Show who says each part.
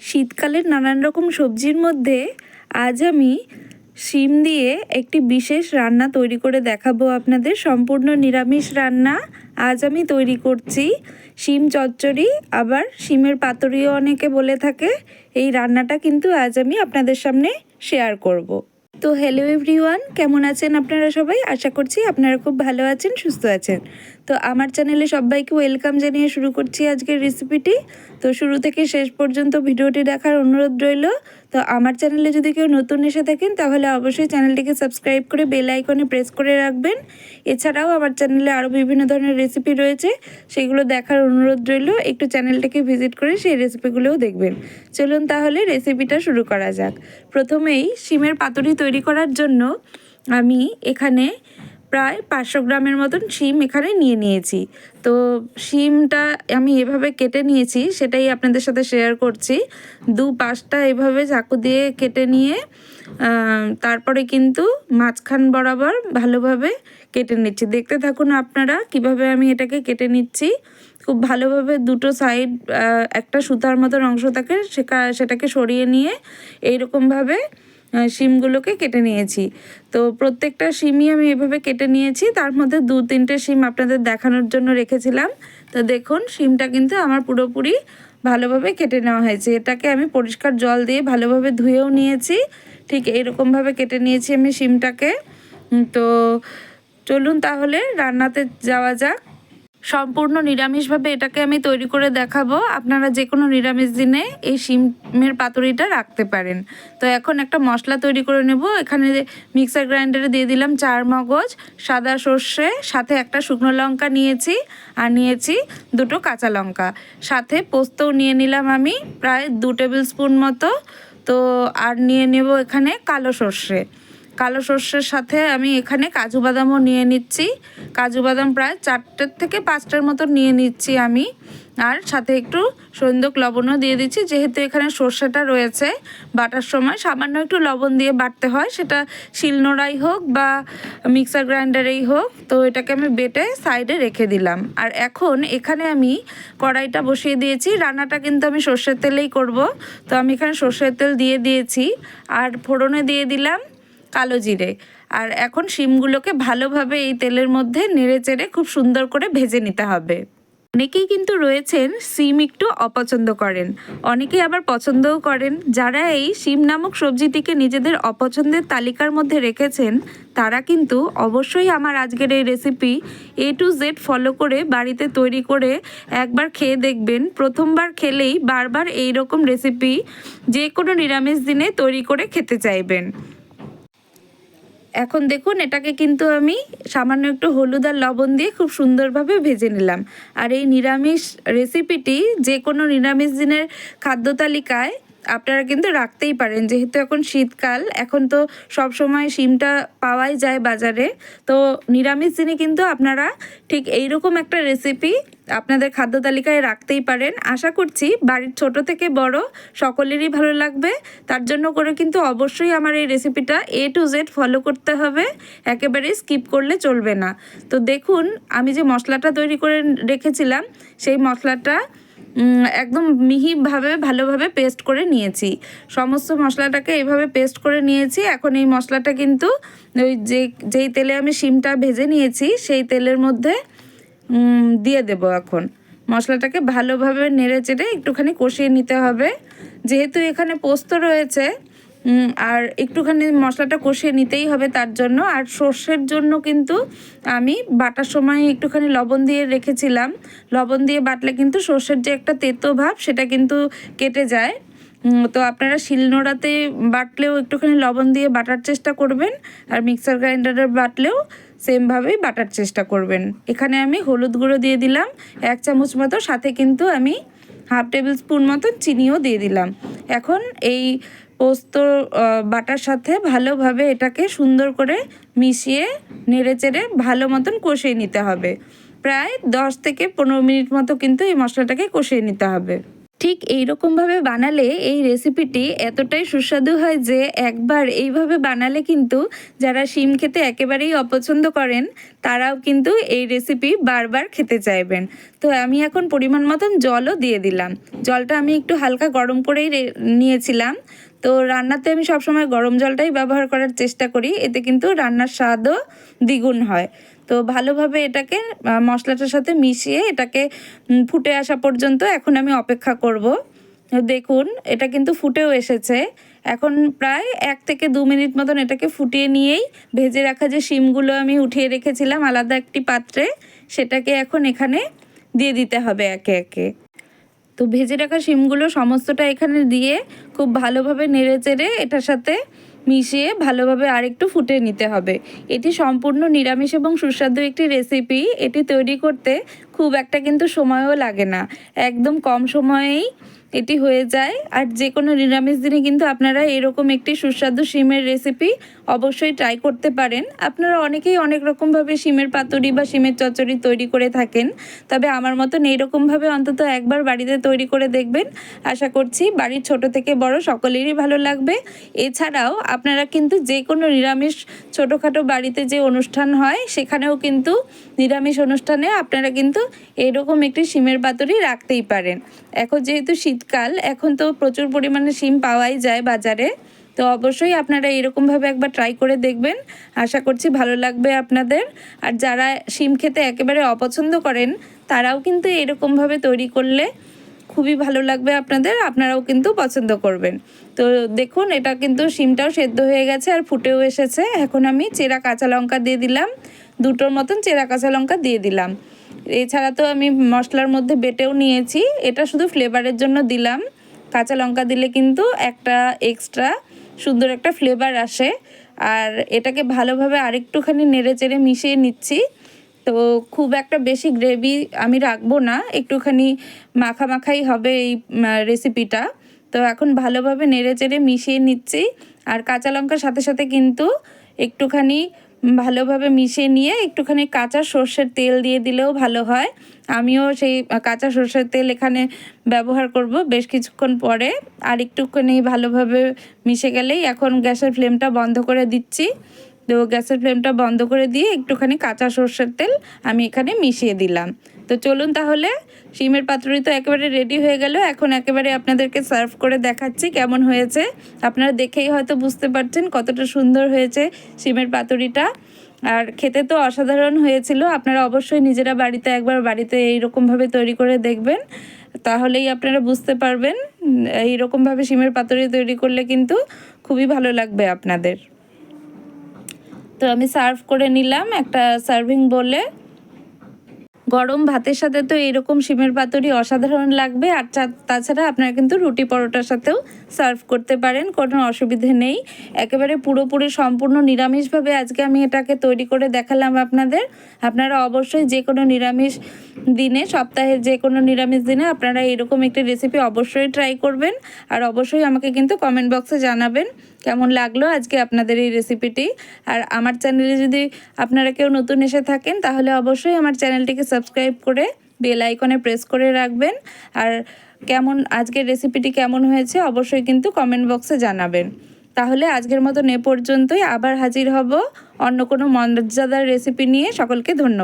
Speaker 1: শীতকালের নানান রকম সবজির মধ্যে আজ আমি শিম দিয়ে একটি বিশেষ রান্না তৈরি করে দেখাবো আপনাদের। সম্পূর্ণ নিরামিষ রান্না আজ আমি তৈরি করছি। শিম চচ্চড়ি, আবার শিমের পাতুরিও অনেকে বলে থাকে। এই রান্নাটা কিন্তু আজ আমি আপনাদের সামনে শেয়ার করব। তো হ্যালো এভরিওয়ান কেমন আছেন আপনারা সবাই? আশা করছি আপনারা খুব ভালো আছেন, সুস্থ আছেন। তো আমার চ্যানেলে সবাইকে ওয়েলকাম জানিয়ে শুরু করছি আজকের রেসিপিটি তো শুরু থেকে শেষ পর্যন্ত ভিডিওটি দেখার অনুরোধ রইল। তো আমার চ্যানেলে যদি কেউ নতুন এসে থাকেন, তাহলে অবশ্যই চ্যানেলটিকে সাবস্ক্রাইব করে বেল আইকনে প্রেস করে রাখবেন। এছাড়াও আমার চ্যানেলে আরও বিভিন্ন ধরনের রেসিপি রয়েছে, সেগুলো দেখার অনুরোধ রইল। একটু চ্যানেলটাকে ভিজিট করে সেই রেসিপিগুলোও দেখবেন। চলুন তাহলে রেসিপিটা শুরু করা যাক। প্রথমেই শিমের পাতুরি তৈরি করার জন্য আমি এখানে প্রায় পাঁচশো গ্রামের মতন শিম এখানে নিয়ে নিয়েছি। তো শিমটা আমি এভাবে কেটে নিয়েছি, সেটাই আপনাদের সাথে শেয়ার করছি। দু পাঁচটা এভাবে চাকু দিয়ে কেটে নিয়ে তারপরে কিন্তু মাঝখান বরাবর ভালোভাবে কেটে নিচ্ছি। দেখতে থাকুন আপনারা কীভাবে আমি এটাকে কেটে নিচ্ছি। খুব ভালোভাবে দুটো সাইড একটা সুতার মতন অংশ থাকে সেটা সেটাকে সরিয়ে নিয়ে এইরকমভাবে শিমগুলোকে কেটে নিয়েছি। তো প্রত্যেকটা শিমই আমি এভাবে কেটে নিয়েছি। তার মধ্যে দু তিনটে শিম আপনাদের দেখানোর জন্য রেখেছিলাম। তো দেখুন, শিমটা কিন্তু আমার পুরোপুরি ভালোভাবে কেটে নেওয়া হয়েছে। এটাকে আমি পরিষ্কার জল দিয়ে ভালোভাবে ধুয়েও নিয়েছি। ঠিক এইরকমভাবে কেটে নিয়েছি আমি শিমটাকে। তো চলুন তাহলে রান্নাতে যাওয়া যাক। সম্পূর্ণ নিরামিষভাবে এটাকে আমি তৈরি করে দেখাবো। আপনারা যে কোনো নিরামিষ দিনে এই শিমের পাতুরিটা রাখতে পারেন। তো এখন একটা মশলা তৈরি করে নেব। এখানে মিক্সার গ্রাইন্ডারে দিয়ে দিলাম চার মগজ, সাদা সর্ষে, সাথে একটা শুকনো লঙ্কা নিয়েছি, আর নিয়েছি দুটো কাঁচা লঙ্কা। সাথে পোস্তও নিয়ে নিলাম আমি প্রায় দু টেবিল স্পুন মতো। তো আর নিয়ে নেব এখানে কালো সর্ষে। কালো সর্ষের সাথে আমি এখানে কাজু বাদামও নিয়ে নিচ্ছি। কাজু বাদাম প্রায় চারটের থেকে পাঁচটার মতো নিয়ে নিচ্ছি আমি। আর সাথে একটু সন্দক লবণও দিয়ে দিচ্ছি, যেহেতু এখানে সর্ষেটা রয়েছে। বাটার সময় সামান্য একটু লবণ দিয়ে বাটতে হয়, সেটা শিলনোড়াই হোক বা মিক্সার গ্রাইন্ডারেই হোক। তো এটাকে আমি বেটে সাইডে রেখে দিলাম। আর এখন এখানে আমি কড়াইটা বসিয়ে দিয়েছি। রান্নাটা কিন্তু আমি সর্ষের তেলেই করব। তো আমি এখানে সর্ষের তেল দিয়ে দিয়েছি। আর ফোড়নে দিয়ে দিলাম কালো জিরে। আর এখন শিমগুলোকে ভালোভাবে এই তেলের মধ্যে নেড়ে চেড়ে খুব সুন্দর করে ভেজে নিতে হবে। অনেকেই কিন্তু রয়েছেন সিম একটু অপছন্দ করেন। অনেকেই আবার পছন্দও করেন। যারা এই শিম নামক সবজিটিকে নিজেদের অপছন্দের তালিকার মধ্যে রেখেছেন, তারা কিন্তু অবশ্যই আমার আজকের এই recipe A to Z follow করে বাড়িতে তৈরি করে একবার খেয়ে দেখবেন। প্রথমবার খেলেই বারবার এই রকম রেসিপি যে কোনো নিরামিষ দিনে তৈরি করে খেতে চাইবেন। এখন দেখুন, এটাকে কিন্তু আমি সামান্য একটু হলুদ আর লবণ দিয়ে খুব সুন্দরভাবে ভেজে নিলাম। আর এই নিরামিষ রেসিপিটি যে কোনো নিরামিষ দিনের খাদ্য তালিকায় আপনারা কিন্তু রাখতেই পারেন। যেহেতু এখন শীতকাল, এখন তো সব সময় শিমটা পাওয়াই যায় বাজারে। তো নিরামিষ দিনে কিন্তু আপনারা ঠিক এইরকম একটা রেসিপি আপনাদের খাদ্য তালিকায় রাখতেই পারেন। আশা করছি বাড়ির ছোট থেকে বড় সকলেরই ভালো লাগবে। তার জন্য করে কিন্তু অবশ্যই আমার এই রেসিপিটা এ টু জেড ফলো করতে হবে। একেবারেই স্কিপ করলে চলবে না। তো দেখুন, আমি যে মশলাটা তৈরি করে রেখেছিলাম, সেই মশলাটা একদম মিহিভাবে, ভালোভাবে পেস্ট করে নিয়েছি। সমস্ত মশলাটাকে এভাবে পেস্ট করে নিয়েছি। এখন এই মশলাটা কিন্তু ওই যে, যেই তেলে আমি শিমটা ভেজে নিয়েছি, সেই তেলের মধ্যে দিয়ে দেব এখন। মশলাটাকে ভালোভাবে নেড়ে চেড়ে একটুখানি কষিয়ে নিতে হবে। যেহেতু এখানে পোস্ত রয়েছে আর একটুখানি মশলাটা কষিয়ে নিতেই হবে তার জন্য। আর সর্ষের জন্য কিন্তু আমি বাটার সময় একটুখানি লবণ দিয়ে রেখেছিলাম। লবণ দিয়ে বাটলে কিন্তু সর্ষের যে একটা তেতো ভাব, সেটা কিন্তু কেটে যায়। তো আপনারা শিলনোড়াতে বাটলেও একটুখানি লবণ দিয়ে বাটার চেষ্টা করবেন, আর মিক্সার গ্রাইন্ডারে বাটলেও সেমভাবেই বাটার চেষ্টা করবেন। এখানে আমি হলুদ গুঁড়ো দিয়ে দিলাম, এক চামচ মতো, সাথে কিন্তু আমি হাফ টেবিল স্পুন মতো চিনিও দিয়ে দিলাম। এখন এই পোস্ত বাটার সাথে ভালোভাবে এটাকে সুন্দর করে মিশিয়ে নেড়ে চেড়ে ভালো মতন কষিয়ে নিতে হবে। প্রায় দশ থেকে পনেরো মিনিট মতো কিন্তু এই মশলাটাকে কষিয়ে নিতে হবে। ঠিক এই রকমভাবে বানালে এই রেসিপিটি এতটাই সুস্বাদু হয় যে একবার এইভাবে বানালে কিন্তু যারা শিম খেতে একেবারেই অপছন্দ করেন, তারাও কিন্তু এই রেসিপি বারবার খেতে চাইবেন। তো আমি এখন পরিমাণ মতন জলও দিয়ে দিলাম। জলটা আমি একটু হালকা গরম করেই নিয়েছিলাম। তো রান্নাতে আমি সবসময় গরম জলটাই ব্যবহার করার চেষ্টা করি, এতে কিন্তু রান্নার স্বাদও দ্বিগুণ হয়। তো ভালোভাবে এটাকে মশলাটার সাথে মিশিয়ে এটাকে ফুটে আসা পর্যন্ত এখন আমি অপেক্ষা করব। দেখুন, এটা কিন্তু ফুটেও এসেছে। এখন প্রায় এক থেকে দু মিনিট মতন এটাকে ফুটিয়ে নিয়েই ভেজে রাখা যে শিমগুলো আমি উঠিয়ে রেখেছিলাম আলাদা একটি পাত্রে, সেটাকে এখন এখানে দিয়ে দিতে হবে একে একে। তো ভেজে রাখা শিমগুলো সমস্তটা এখানে দিয়ে খুব ভালোভাবে নেড়ে চেড়ে এটার সাথে মিশিয়ে ভালোভাবে আরেকটু ফুটে নিতে হবে। এটি সম্পূর্ণ নিরামিষ এবং সুস্বাদু একটি রেসিপি এটি তৈরি করতে খুব একটা কিন্তু সময়ও লাগে না। একদম কম সময়েই এটি হয়ে যায়। আর যে কোনো নিরামিষ দিনে কিন্তু আপনারা এরকম একটি সুস্বাদু শিমের রেসিপি অবশ্যই ট্রাই করতে পারেন। আপনারা অনেকেই অনেক রকমভাবে শিমের পাতুরি বা শিমের চচ্চড়ি তৈরি করে থাকেন। তবে আমার মতন এইরকমভাবে অন্তত একবার বাড়িতে তৈরি করে দেখবেন। আশা করছি বাড়ির ছোট থেকে বড় সকলেরই ভালো লাগবে। এছাড়াও আপনারা কিন্তু যে কোনো নিরামিষ ছোটোখাটো বাড়িতে যে অনুষ্ঠান হয়, সেখানেও কিন্তু নিরামিষ অনুষ্ঠানে আপনারা কিন্তু এরকম একটি শিমের পাতুরি রাখতেই পারেন। এখন যেহেতু শীতকাল, এখন তো প্রচুর পরিমাণে শিম পাওয়াই যায় বাজারে। তো অবশ্যই আপনারা এরকমভাবে একবার ট্রাই করে দেখবেন। আশা করছি ভালো লাগবে আপনাদের। আর যারা শিম খেতে একেবারে অপছন্দ করেন, তারাও কিন্তু এরকমভাবে তৈরি করলে খুবই ভালো লাগবে আপনাদের। আপনারাও কিন্তু পছন্দ করবেন। তো দেখুন, এটা কিন্তু শিমটাও সেদ্ধ হয়ে গেছে আর ফুটেও এসেছে। এখন আমি চেরা কাঁচা লঙ্কা দিয়ে দিলাম। দুটোর মতন চেরা কাঁচা লঙ্কা দিয়ে দিলাম। এছাড়া তো আমি মশলার মধ্যে বেটেও নিয়েছি। এটা শুধু ফ্লেভারের জন্য দিলাম। কাঁচা লঙ্কা দিলে কিন্তু একটা এক্সট্রা সুন্দর একটা ফ্লেভার আসে। আর এটাকে ভালোভাবে আরেকটুখানি নেড়ে চেড়ে মিশিয়ে নিচ্ছি। তো খুব একটা বেশি গ্রেভি আমি রাখব না। একটুখানি মাখা মাখাই হবে এই রেসিপিটা। তো এখন ভালোভাবে নেড়ে চেড়ে মিশিয়ে নিচ্ছি। আর কাঁচা লঙ্কার সাথে সাথে কিন্তু একটুখানি ভালোভাবে মিশিয়ে নিয়ে একটুখানি কাঁচা সর্ষের তেল দিয়ে দিলেও ভালো হয়। আমিও সেই কাঁচা সর্ষের তেল এখানে ব্যবহার করব। বেশ কিছুক্ষণ পরে আর একটুখানি ভালোভাবে মিশে গেলেই এখন গ্যাসের ফ্লেমটা বন্ধ করে দিচ্ছি। তো গ্যাসের ফ্লেমটা বন্ধ করে দিয়ে একটুখানি কাঁচা সর্ষের তেল আমি এখানে মিশিয়ে দিলাম। তো চলুন তাহলে, শিমের পাতুরি তো একেবারে রেডি হয়ে গেল। এখন একেবারে আপনাদেরকে সার্ভ করে দেখাচ্ছি কেমন হয়েছে। আপনারা দেখেই হয়তো বুঝতে পারছেন কতটা সুন্দর হয়েছে শিমের পাতুরিটা। আর খেতে তো অসাধারণ হয়েছিল। আপনারা অবশ্যই নিজেরা বাড়িতে একবার বাড়িতে এইরকমভাবে তৈরি করে দেখবেন। তাহলেই আপনারা বুঝতে পারবেন, এইরকমভাবে শিমের পাতুরি তৈরি করলে কিন্তু খুবই ভালো লাগবে আপনাদের। তো আমি সার্ভ করে নিলাম একটা সার্ভিং বলে গরম ভাতের সাথে তো এরকম শিমের পাতুরি অসাধারণ লাগবে। আর তাছাড়া আপনারা কিন্তু রুটি পরোটার সাথেও সার্ভ করতে পারেন, কোনো অসুবিধে নেই। একেবারে পুরোপুরি সম্পূর্ণ নিরামিষভাবে আজকে আমি এটাকে তৈরি করে দেখালাম আপনাদের। আপনারা অবশ্যই যে কোনো নিরামিষ দিনে, সপ্তাহের যে কোনো নিরামিষ দিনে আপনারা এরকম একটি রেসিপি অবশ্যই ট্রাই করবেন। আর অবশ্যই আমাকে কিন্তু কমেন্ট বক্সে জানাবেন। কেমন লাগল আজকে আপনাদের এই রেসিপিটি আর আমার চ্যানেলে যদি আপনারা কেউ নতুন এসে থাকেন, তাহলে অবশ্যই আমার চ্যানেলটিকে সাবস্ক্রাইব করে বেল আইকনে প্রেস করে রাখবেন। আর কেমন, আজকের রেসিপিটি কেমন হয়েছে অবশ্যই কিন্তু কমেন্ট বক্সে জানাবেন। তাহলে আজকের মতন এ পর্যন্তই, আবার হাজির হব অন্য কোনো মজাদার রেসিপি নিয়ে। সকলকে ধন্যবাদ।